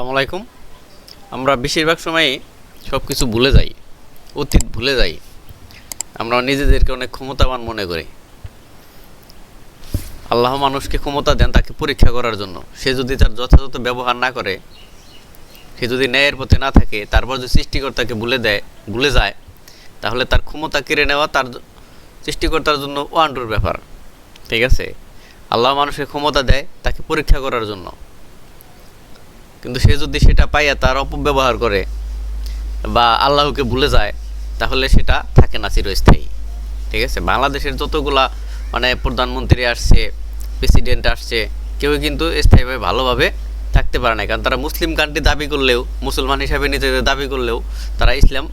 আসসালামু আলাইকুম। আমরা বেশিরভাগ সময়ই সব কিছু ভুলে যাই, অতীত ভুলে যাই। আমরা নিজেদেরকে অনেক ক্ষমতাবান মনে করি। আল্লাহ মানুষকে ক্ষমতা দেন তাকে পরীক্ষা করার জন্য। সে যদি তার যথাযথ ব্যবহার না করে, সে যদি ন্যায়ের পথে না থাকে, তারপর যদি সৃষ্টিকর্তাকে ভুলে দেয়, ভুলে যায়, তাহলে তার ক্ষমতা কেড়ে নেওয়া তার সৃষ্টিকর্তার জন্য ওয়ান্ডুর ব্যাপার। ঠিক আছে? আল্লাহ মানুষকে ক্ষমতা দেয় তাকে পরীক্ষা করার জন্য। কিন্তু সে যদি সেটা পাইয়া তার অপব্যবহার করে বা আল্লাহকে ভুলে যায়, তাহলে সেটা থাকে না চিরস্থায়ী। ঠিক আছে? বাংলাদেশের যতগুলা মানে প্রধানমন্ত্রী আসছে প্রেসিডেন্ট আসছে, কেউ কিন্তু স্থায়ীভাবে ভালোভাবে থাকতে পারে না। কারণ তারা মুসলিম কান্ট্রি দাবি করলেও, মুসলমান হিসাবে নিজেদের দাবি করলেও তারা ইসলাম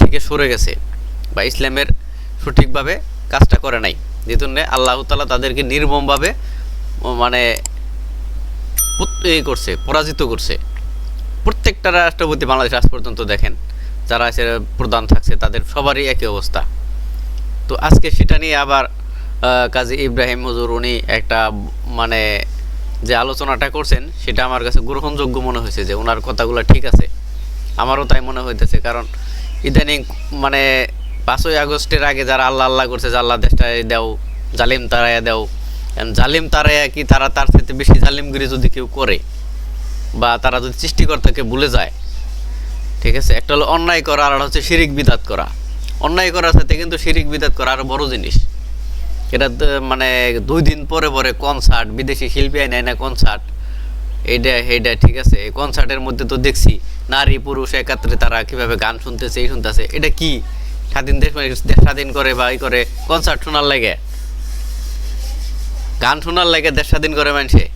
থেকে সরে গেছে বা ইসলামের সঠিকভাবে কাজটা করে নাই। যে জন্য আল্লাহ তালা তাদেরকে নির্মমভাবে মানে করছে, পরাজিত করছে। প্রত্যেকটা রাষ্ট্রপতি বাংলাদেশ আজ পর্যন্ত দেখেন, যারা আছে, প্রধান থাকছে, তাদের সবারই একই অবস্থা। তো আজকে সেটা নিয়ে আবার কাজী ইব্রাহিম হুজুর উনি একটা মানে যে আলোচনাটা করছেন, সেটা আমার কাছে গ্রহণযোগ্য মনে হয়েছে যে ওনার কথাগুলো ঠিক আছে। আমারও তাই মনে হইতেছে, কারণ ইদানিং মানে পাঁচই আগস্টের আগে যারা আল্লাহ আল্লাহ করছে, যে আল্লাহ দেশটায় দেও, জালিম তারাইয়া দেও জালিম তারা কি তারা তার সাথে বেশি জালিমগিরি যদি কেউ করে বা তারা যদি সৃষ্টিকর্তাকে ভুলে যায়, ঠিক আছে? একটা হলো অন্যায় করা আর হচ্ছে শিরিক বিদাত করা। অন্যায় করার সাথে কিন্তু শিরিক বিদাত করা আরও বড় জিনিস। এটা মানে দুই দিন পরে পরে কনসার্ট বিদেশি শিল্পী নেয় না কনসার্ট এইটা এইটা ঠিক আছে? এই কনসার্টের মধ্যে তো দেখছি, নারী, পুরুষ একাত্রে তারা কীভাবে গান শুনতেছে, এই শুনতেছে। এটা কি? স্বাধীন দেশ, স্বাধীন করে বা ই করে কনসার্ট শোনার লাগে। গান শোনার লাগে দেশ স্বাধীন করে মানুষে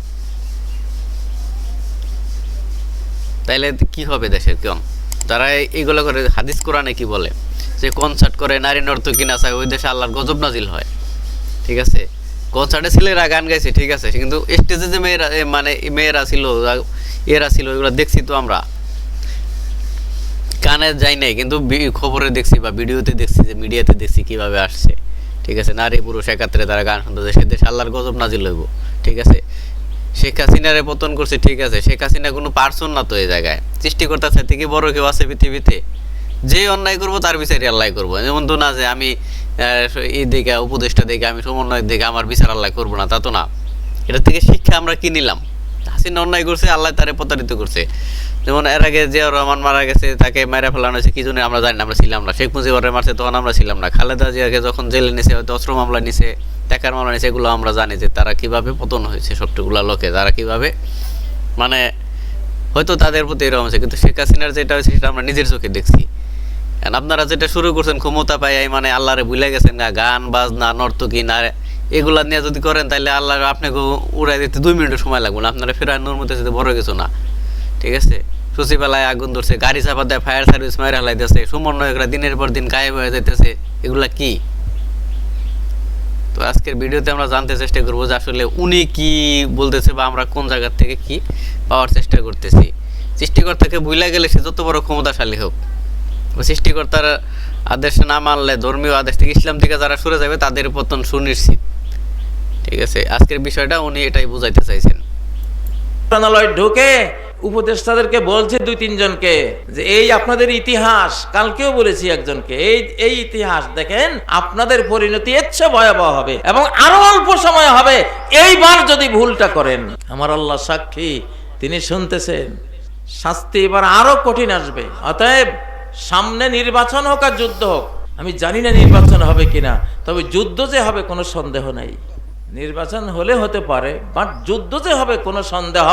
তাইলে কি হবে দেশের কেমন এই- এইগুলো করে হাদিস কোরআনে কি বলে? যে কনসার্ট করে নারী নর্তকী নাচায় ওই দেশে আল্লাহর গজব নাজিল হয়। ঠিক আছে? কনসার্টে ছেলেরা গান গাইছে, ঠিক আছে? কিন্তু স্টেজে যে মেয়েরা মানে মেয়েরা ছিল এরা ছিল, এগুলো দেখছি তো আমরা। কানে যাই নাই, কিন্তু খবরে দেখছি বা ভিডিওতে দেখছি যে মিডিয়াতে দেখছি কীভাবে আসছে। ঠিক আছে? নারী, পুরুষ একাত্রে তারা গান শুনতেছে সে দেশে আল্লাহর গজব নাজিল হইব, ঠিক আছে? শেখ হাসিনারে পতন করছে, ঠিক আছে? শেখ হাসিনা কোনো পার্সন না তো এই জায়গায়। সৃষ্টিকর্তার সাথে কি বড় কেউ আছে পৃথিবীতে। যে অন্যায় করব, তার বিচারই আল্লাহ করব। যেমন তো না যে আমি এই দিকে, উপদেষ্টা দেখে আমি সমন্বয় দেখে আমার বিচার আল্লাহ করব না, তা তো না। এটা থেকে শিক্ষা আমরা কি নিলাম? হাসিনা অন্যায় করছে, আল্লাহ তারে প্রতারিত করছে। যেমন এর আগে জিয়াউর রহমান মারা গেছে, তাকে মেরে ফেলানো হয়েছে, কি জন্য আমরা জানি না, আমরা ছিলাম না। শেখ মুজিবুর মারছে তখন আমরা ছিলাম না। খালেদা জিয়াকে যখন জেলে নিছে, হয়তো অস্ত্র মামলা নিছে, টাকার মামলা নিছে, এগুলো আমরা জানি যে তারা কীভাবে পতন হয়েছে সবটুকুলা লোকে তারা কীভাবে মানে হয়তো তাদের প্রতি এরকম আছে কিন্তু শেখ হাসিনার যেটা হয়েছে, সেটা আমরা নিজের চোখে দেখছি। আপনারা যেটা শুরু করছেন, ক্ষমতা পাই মানে আল্লাহরে ভুলে গেছেন না গান, বাজনা, নর্তকী না এগুলা নিয়ে যদি করেন তাহলে আল্লাহ আপনাকে উড়াই দিতে দুই মিনিটের সময় লাগবে না। আপনারা ফেরানোর মধ্যে যেতে বড় কিছু না। ঠিক আছে? সচিবালয়ে আগুন ধরছে, গাড়ি চাপা দেয় ফায়ার সার্ভিস মায়ের হালাইতেছে সমন্বয়করা দিনের পর দিন গায়েব হয়ে যাইতেছে, এগুলা কি? তো আজকের ভিডিওতে আমরা জানতে চেষ্টা করব যে আসলে উনি কি বলতেছে বা আমরা কোন জায়গার থেকে কি পাওয়ার চেষ্টা করতেছি। সৃষ্টিকর্তাকে ভুলে গেলে সে যত বড় ক্ষমতাশালী হোক। সৃষ্টিকর্তার আদেশ না মানলে ধর্মীয় আদেশ থেকে ইসলাম থেকে যারা সরে যাবে, তাদের পতন সুনিশ্চিত। ঠিক আছে? আজকের বিষয়টা উনি এটাই বুঝাইতে চাইছেন। ঢুকে উপদেষ্টাদেরকে বলছে দুই, তিনজনকে যে এই আপনাদের ইতিহাস, কালকেও বলেছি একজনকে, এই এই ইতিহাস দেখেন আপনাদের পরিণতি চেয়ে ভয়াবহ হবে এবং আরও অল্প সময় হবে। এইবার যদি ভুলটা করেন, আমার আল্লাহ সাক্ষী, তিনি শুনতেছেন, শাস্তি এবার আরও কঠিন আসবে। অতএব সামনে নির্বাচন হোক আর যুদ্ধ হোক, আমি জানি না নির্বাচন হবে কিনা, তবে যুদ্ধ যে হবে কোনো সন্দেহ নাই। নির্বাচন হলে হতে পারে, বাট যুদ্ধ যে হবে কোনো সন্দেহ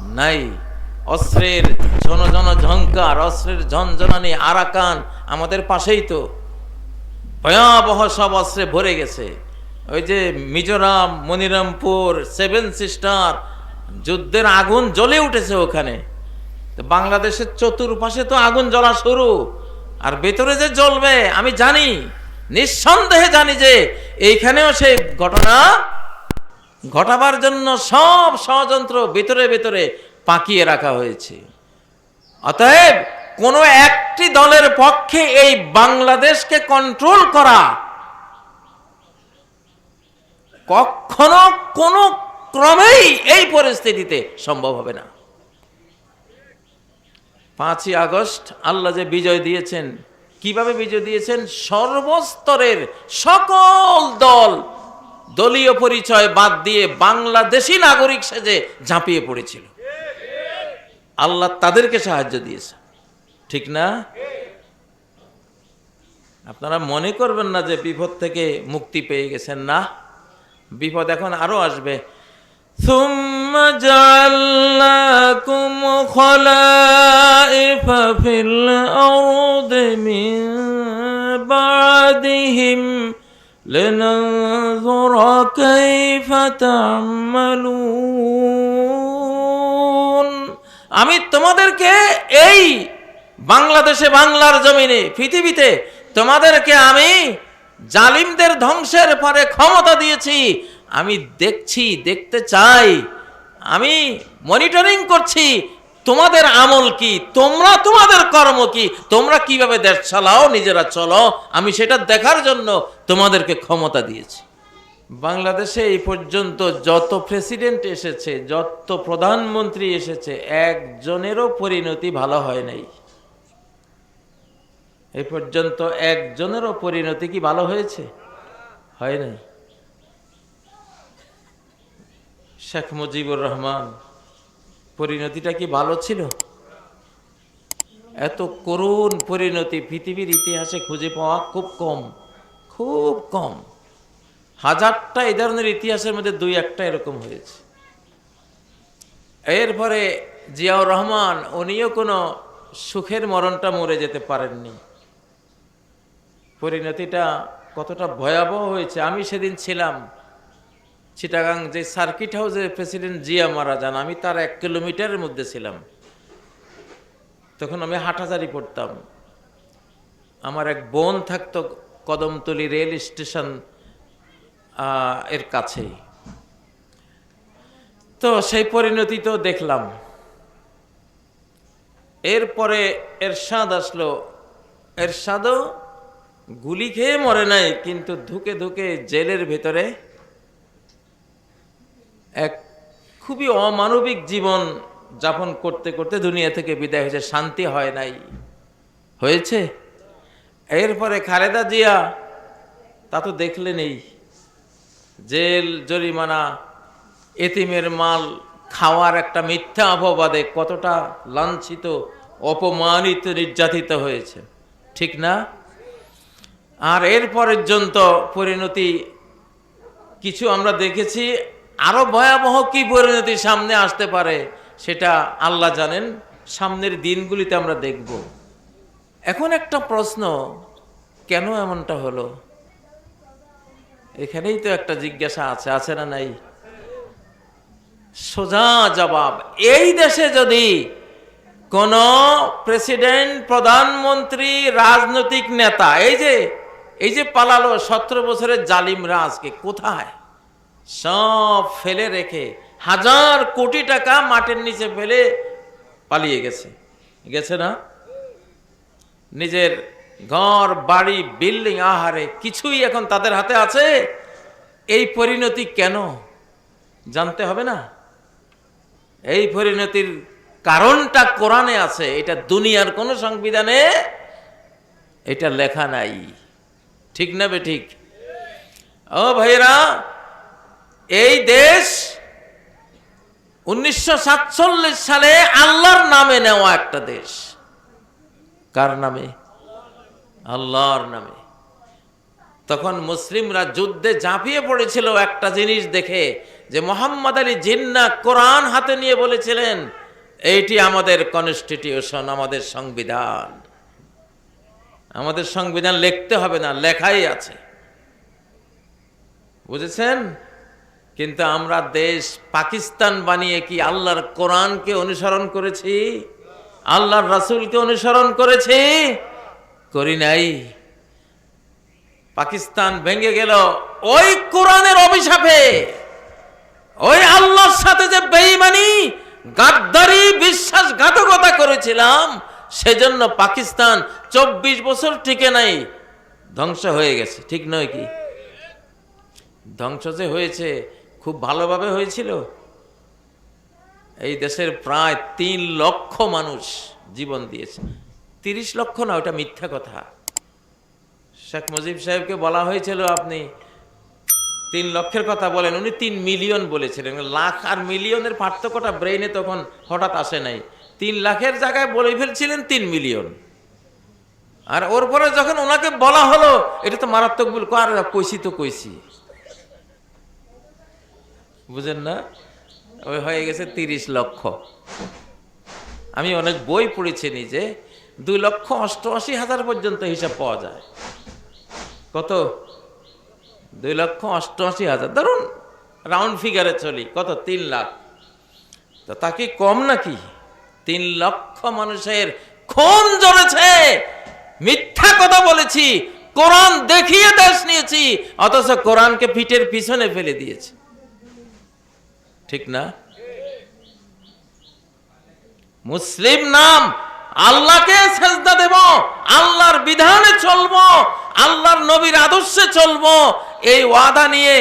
নাই। অস্ত্রের জন জন ঝঙ্কার অস্ত্রের ঝনঝনানি আরাকান আমাদের পাশেই তো। ভয়াবহ সব অস্ত্রে ভরে গেছে। ওই যে মিজোরাম, মনিরামপুর, সেভেন সিস্টার, যুদ্ধের আগুন জ্বলে উঠেছে ওখানে। তো বাংলাদেশের চতুর্পাশে তো আগুন জ্বলা শুরু। আর ভেতরে যে জ্বলবে, আমি জানি, নিঃসন্দেহে জানি যে এইখানেও সেই ঘটনা ঘটাবার জন্য সব ষড়যন্ত্র ভেতরে ভেতরে পাকিয়ে রাখা হয়েছে। অতএব কোনো একটি দলের পক্ষে এই বাংলাদেশকে কন্ট্রোল করা কখনো কোনো ক্রমেই এই পরিস্থিতিতে সম্ভব হবে না। পাঁচই আগস্ট, আল্লাহ যে বিজয় দিয়েছেন, কীভাবে বিজয় দিয়েছেন? সর্বস্তরের সকল দল দলীয় পরিচয় বাদ দিয়ে বাংলাদেশি নাগরিক সেজে ঝাঁপিয়ে পড়েছিল আল্লাহ তাদেরকে সাহায্য দিয়েছে ঠিক না আপনারা মনে করবেন না যে বিপদ থেকে মুক্তি পেয়ে গেছেন না বিপদ এখন আরো আসবে ثم جعلناكم خلائف في الأرض من بعدهم لننظر كيف تعملون আমি তোমাদেরকে এই বাংলাদেশে বাংলার জমিনে পৃথিবীতে তোমাদেরকে আমি জালিমদের ধ্বংসের পরে ক্ষমতা দিয়েছি আমি দেখছি দেখতে চাই আমি মনিটরিং করছি তোমাদের আমল কি? তোমরা তোমাদের কর্ম কি? তোমরা কীভাবে দেশ চালাও, নিজেরা চলো? আমি সেটা দেখার জন্য তোমাদেরকে ক্ষমতা দিয়েছি। বাংলাদেশে এই পর্যন্ত যত প্রেসিডেন্ট এসেছে, যত প্রধানমন্ত্রী এসেছে, একজনেরও পরিণতি ভালো হয় নাই। এই পর্যন্ত একজনেরও পরিণতি কি ভালো হয়েছে? হয় নাই। শেখ মুজিবুর রহমান পরিণতিটা কি ভালো ছিল? এত করুণ পরিণতি পৃথিবীর ইতিহাসে খুঁজে পাওয়া খুব কম খুব কম। হাজারটা এই ধরনের ইতিহাসের মধ্যে দুই একটা এরকম হয়েছে। এরপরে জিয়াউর রহমান, উনিও কোনো সুখের মরণটা মরে যেতে পারেননি। পরিণতিটা কতটা ভয়াবহ হয়েছে, আমি সেদিন ছিলাম। চিটাগাং যে সার্কিট হাউসে প্রেসিডেন্ট জিয়া মারা যান আমি তার এক কিলোমিটারের মধ্যে ছিলাম। তখন আমি হাঁটাচারি পড়তাম। আমার এক বোন থাকতো কদমতলি রেল স্টেশনের কাছেই। তো সেই পরিণতি তো দেখলাম। এরপরে এর এরশাদ আসলো। এর এরশাদও গুলি খেয়ে মরে নাই, কিন্তু ধুকে ধুকে জেলের ভেতরে এক খুবই অমানবিক জীবন যাপন করতে করতে দুনিয়া থেকে বিদায় হয়েছে, শান্তি হয় নাই। হয়েছে? এরপরে খালেদা জিয়া, তা তো দেখলেনই জেল, জরিমানা, এতিমের মাল, খাওয়ার একটা মিথ্যা অপবাদে কতটা লাঞ্ছিত, অপমানিত, নির্যাতিত হয়েছে। ঠিক না? আর এর পর্যন্ত পরিণতি কিছু আমরা দেখেছি আরও ভয়াবহ কি পরিণতি সামনে আসতে পারে সেটা আল্লাহ জানেন। সামনের দিনগুলিতে আমরা দেখব। এখন একটা প্রশ্ন, কেন এমনটা হলো? এখানেই তো একটা জিজ্ঞাসা আছে আছে না নাই? সোজা জবাব, এই দেশে যদি কোন প্রেসিডেন্ট, প্রধানমন্ত্রী, রাজনৈতিক নেতা, এই যে এই যে পালালো সতেরো বছরের জালিমরা আজকে কোথায়? সব ফেলে রেখে হাজার কোটি টাকা মাটির নিচে ফেলে পালিয়ে গেছে। গেছে না? নিজের ঘর, বাড়ি, বিল্ডিং, আহারে কিছুই এখন তাদের হাতে আছে। এই পরিণতি কেন? জানতে হবে না। এই পরিণতির কারণটা কোরআনে আছে। এটা দুনিয়ার কোন সংবিধানে এটা লেখা নাই। ঠিক না বে ঠিক? ও ভাইরা এই দেশ উনিশশো সাতচল্লিশ সালে আল্লাহর নামে নেওয়া একটা দেশ। কার নামে? আল্লাহর নামে। তখন মুসলিমরা যুদ্ধে ঝাঁপিয়ে পড়েছিল একটা জিনিস দেখে যে মোহাম্মদ আলী জিন্না কোরআন হাতে নিয়ে বলেছিলেন, এইটি আমাদের কনস্টিটিউশন আমাদের সংবিধান। আমাদের সংবিধান লিখতে হবে না, লেখাই আছে। বুঝেছেন? কিন্তু আমরা দেশ পাকিস্তান বানিয়ে কি আল্লাহর কোরআনকে অনুসরণ করেছি? আল্লাহর রাসূলকে অনুসরণ করেছি? করি নাই। পাকিস্তান ভেঙে গেল ওই কোরআনের অভিশাপে। ওই আল্লাহর সাথে যে বেঈমানি, গাদ্দারি, বিশ্বাসঘাতকতা করেছিলাম, সেজন্য পাকিস্তান চব্বিশ বছর টিকে নাই। ধ্বংস হয়ে গেছে, ঠিক নয় কি? ধ্বংস যে হয়েছে খুব ভালোভাবে হয়েছিল? এই দেশের প্রায় তিন লক্ষ মানুষ জীবন দিয়েছে। তিরিশ লক্ষ না, ওটা মিথ্যা কথা। শেখ মুজিব সাহেবকে বলা হয়েছিল আপনি তিন লক্ষের কথা বলেন, উনি তিন মিলিয়ন বলেছিলেন। লাখ আর মিলিয়নের পার্থক্যটা ব্রেইনে তখন হঠাৎ আসে নাই। তিন লাখের জায়গায় বলে ফেলছিলেন তিন মিলিয়ন। আর ওর পরে যখন ওনাকে বলা হলো, এটা তো মারাত্মক ভুল আর তো কইছি। বুঝেন না? ওই হয়ে গেছে তিরিশ লক্ষ। আমি অনেক বই পড়েছি নিজে, দুই লক্ষ অষ্টআশি হাজার পর্যন্ত হিসাব পাওয়া যায়। কত? দুই লক্ষ অষ্টআশি হাজার। ধরুন রাউন্ড ফিগারে চলি, কত? তিন লাখ। তো তা কি কম নাকি? তিন লক্ষ মানুষের খুন জ্বলেছে মিথ্যা কথা বলেছি, কোরআন দেখিয়ে দেশ নিয়েছি, অথচ কোরআনকে পিঠের পিছনে ফেলে দিয়েছি। ঠিক না? মুসলিম নাম আল্লাহকে সেজদা দেব, আল্লাহর বিধানে চলবো, আল্লাহর নবীর আদর্শে চলবো। এই ওয়াদা নিয়ে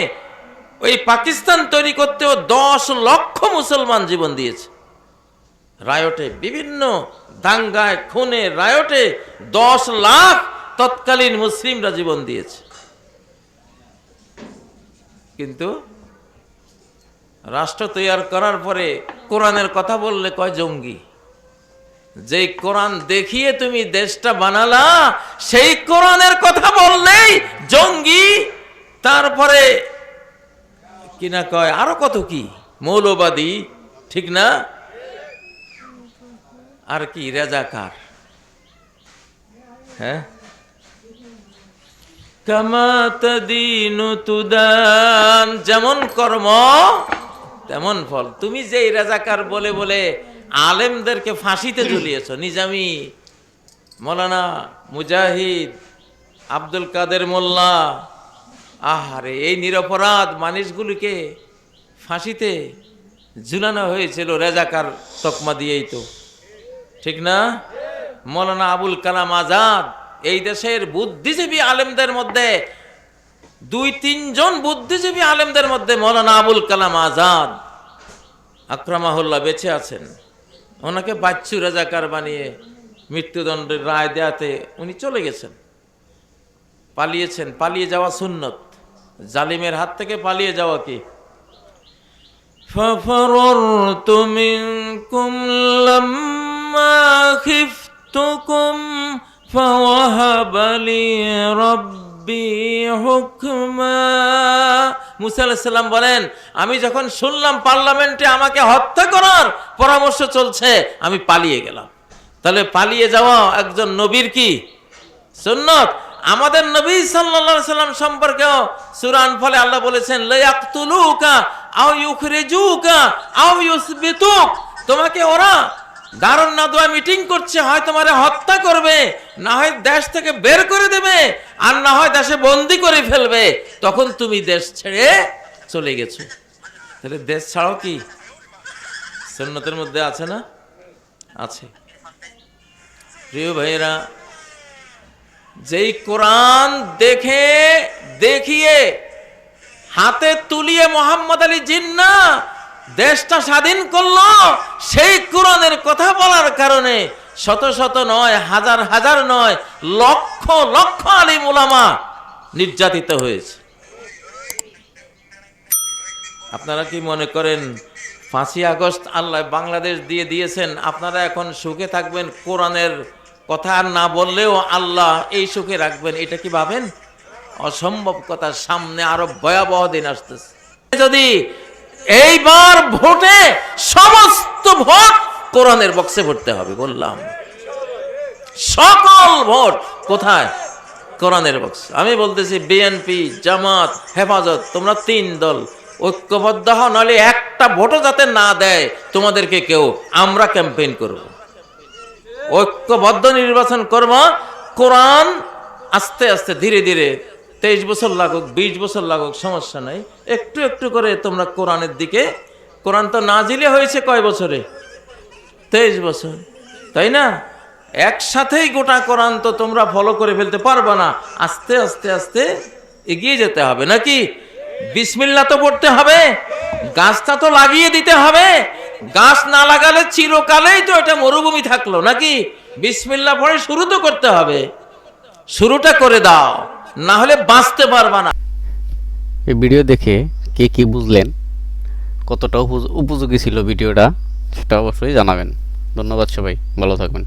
ওই পাকিস্তান তৈরি করতেও দশ লক্ষ মুসলমান জীবন দিয়েছে। রায়টে বিভিন্ন দাঙ্গায়, খুনে, রায়টে দশ লাখ তৎকালীন মুসলিমরা জীবন দিয়েছে। কিন্তু রাষ্ট্র তৈরি করার পরে কোরআনের কথা বললে কয় জঙ্গি? যে কোরআন দেখিয়ে তুমি দেশটা বানালা, সেই কোরআনের কথা বললেই জঙ্গি। তারপরে কিনা কয়, আরও কত কি? মৌলবাদী, ঠিক না? আর কি, রেজাকার। হ্যাঁ? কামাতদিনু তুদান, যেমন কর্ম তেমন ফল। তুমি যে রাজাকার বলে বলে আলেমদেরকে ফাঁসিতে ঝুলিয়েছ, নিজামি, মৌলানা মুজাহিদ, আব্দুল কাদের মোল্লা, আহারে, এই নিরপরাধ মানুষগুলিকে ফাঁসিতে ঝুলানো হয়েছিল রেজাকার তকমা দিয়েই তো। ঠিক না? মৌলানা আবুল কালাম আজাদ, এই দেশের বুদ্ধিজীবী আলেমদের মধ্যে দুই তিনজন বুদ্ধিজীবী আলেমদের মধ্যে মৌলানা আবুল কালাম আজাদ আক্রমাহুল্লাহ বেঁচে আছেন ওনাকে বাচ্চু রাজাকার বানিয়ে মৃত্যুদণ্ডের রায় দেয়াতে উনি চলে গেছেন পালিয়েছেন পালিয়ে যাওয়া সুন্নত জালিমের হাত থেকে পালিয়ে যাওয়া কি ففررت منكم لما خفتكم فوهب لي ربي মুসাল্লাম বলেন, আমি যখন শুনলাম পার্লামেন্টে আমাকে হত্যা করার পরামর্শ চলছে, আমি পালিয়ে গেলাম। তাহলে পালিয়ে যাওয়া একজন নবীর কি? সুন্নত। আমাদের নবী সাল্লা সাল্লাম সম্পর্কেও সুরান ফলে আল্লাহ বলেছেন লয়াকুলুকা আও ইউখরেজুকা আও ইউসবিতুক। তোমাকে ওরা দারুণ নাদুয়া মিটিং করছে, হয় তোমারে হত্যা করবে, না হয় দেশ থেকে বের করে দেবে, আর না হয় দেশে বন্দি করে ফেলবে, তখন তুমি দেশ ছেড়ে চলে গেছো। তাহলে দেশ ছাড়াও কি সুন্নতের মধ্যে আছে না? আছে। প্রিয় ভাইয়েরা, যেই কোরআন দেখে, দেখিয়ে, হাতে তুলিয়ে মোহাম্মদ আলী জিন্না দেশটা স্বাধীন করল, সেই কোরআনের কথা বলার কারণে শত শত নয়, হাজার হাজার নয়, লক্ষ লক্ষ আলিম ওলামা নির্যাতিত হয়েছে। আপনারা কি মনে করেন, পাঁচই আগস্ট আল্লাহ বাংলাদেশ দিয়ে দিয়েছেন, আপনারা এখন সুখে থাকবেন? কোরআনের কথা না বললেও আল্লাহ এই সুখে রাখবেন, এটা কি ভাবেন? অসম্ভব কথা, সামনে আরও ভয়াবহ দিন আসতেছে। যদি এইবার ভোটে সমস্ত ভোট কোরআনের বক্সে ভরতে হবে, বললাম। সকল ভোট কোথায়? কোরআনের বক্স। আমি বলতেছি, বিএনপি, জামাত, হেফাজত, তোমরা তিন দল। ঐক্যবদ্ধ হও, নাহলে একটা ভোটও যাতে না দেয়, তোমাদেরকে কেউ, আমরা ক্যাম্পেইন করব। ঐক্যবদ্ধ নির্বাচন করব, কোরআন আস্তে আস্তে ধীরে ধীরে তেইশ বছর লাগুক, বিশ বছর লাগুক, সমস্যা নাই। একটু একটু করে তোমরা কোরআনের দিকে, কোরআন তো নাজিলে হয়েছে কয় বছরে? তেইশ বছর। তাই না? একসাথেই গোটা কোরআন তো তোমরা ফলো করে ফেলতে পারবে না। আস্তে আস্তে আস্তে এগিয়ে যেতে হবে নাকি? বিসমিল্লা তো পড়তে হবে, গাছটা তো লাগিয়ে দিতে হবে। গাছ না লাগালে চিরকালেই তো এটা মরুভূমি থাকল নাকি? বিসমিল্লাহ পড়ে শুরু তো করতে হবে। শুরুটা করে দাও। না হলে বাঁচতে পারবা না। এই ভিডিও দেখে কে কি বুঝলেন, কতটা উপযোগী ছিল ভিডিওটা, সেটা অবশ্যই জানাবেন। ধন্যবাদ সবাই, ভালো থাকবেন।